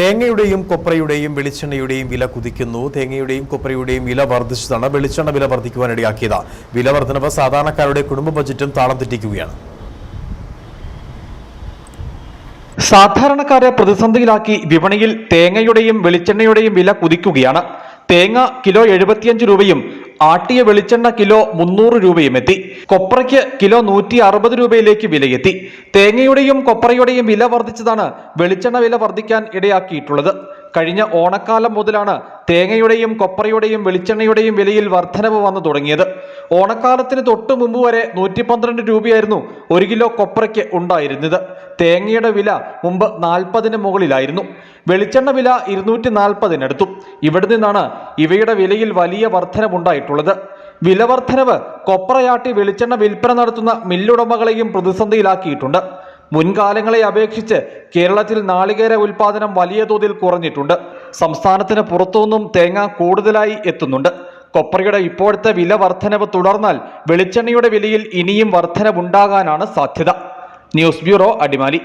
തേങ്ങയുടെയും കൊപ്രയുടെയും വെളിച്ചെണ്ണയുടെയും വില കുതിക്കുന്നു. തേങ്ങയുടെയും കൊപ്രയുടെയും വില വർദ്ധിച്ചതാണ്. വെളിച്ചെണ്ണ വില വർദ്ധിക്കുവാനിടയാക്കിയത്. വില വർധനവ് സാധാരണക്കാരുടെ കുടുംബ ബജറ്റും താളം തെറ്റിക്കുകയാണ്. സാധാരണക്കാരെ പ്രതിസന്ധിയിലാക്കി വിപണിയിൽ തേങ്ങയുടെയും വെളിച്ചെണ്ണയുടെയും വില കുതിക്കുകയാണ്. തേങ്ങ കിലോ എഴുപത്തിയഞ്ച് രൂപയും ആട്ടിയ വെളിച്ചെണ്ണ കിലോ മുന്നൂറ് രൂപയും എത്തി. കൊപ്രയ്ക്ക് കിലോ നൂറ്റി അറുപത് രൂപയിലേക്ക് വിലയെത്തി. തേങ്ങയുടെയും കൊപ്രയുടെയും വില വർദ്ധിച്ചതാണ് വെളിച്ചെണ്ണ വില വർദ്ധിക്കാൻ ഇടയാക്കിയിട്ടുള്ളത്. കഴിഞ്ഞ ഓണക്കാലം മുതലാണ് തേങ്ങയുടെയും കൊപ്രയുടെയും വെളിച്ചെണ്ണയുടെയും വിലയിൽ വർധനവ് വന്നു തുടങ്ങിയത്. ഓണക്കാലത്തിന് തൊട്ടു മുമ്പ് വരെ നൂറ്റി പന്ത്രണ്ട് രൂപയായിരുന്നു ഒരു കിലോ കൊപ്രയ്ക്ക് ഉണ്ടായിരുന്നത്. തേങ്ങയുടെ വില മുമ്പ് നാൽപ്പതിന് മുകളിലായിരുന്നു. വെളിച്ചെണ്ണ വില ഇരുന്നൂറ്റി നാൽപ്പതിനടുത്തു ഇവിടെ നിന്നാണ് ഇവയുടെ വിലയിൽ വലിയ വർധനവുണ്ടായിട്ടുള്ളത്. വില വർധനവ് കൊപ്രയാട്ടി വെളിച്ചെണ്ണ വിൽപ്പന നടത്തുന്ന മില്ലുടമകളെയും പ്രതിസന്ധിയിലാക്കിയിട്ടുണ്ട്. മുൻകാലങ്ങളെ അപേക്ഷിച്ച് കേരളത്തിൽ നാളികേര ഉൽപാദനം വലിയ തോതിൽ കുറഞ്ഞിട്ടുണ്ട്. സംസ്ഥാനത്തിന് പുറത്തുനിന്നും തേങ്ങ കൂടുതലായി എത്തുന്നുണ്ട്. കൊപ്രയുടെ ഇപ്പോഴത്തെ വില വർധനവ് തുടർന്നാൽ വെളിച്ചെണ്ണയുടെ വിലയിൽ ഇനിയും വർധനവുണ്ടാകാനാണ് സാധ്യത. News bureau Adimali.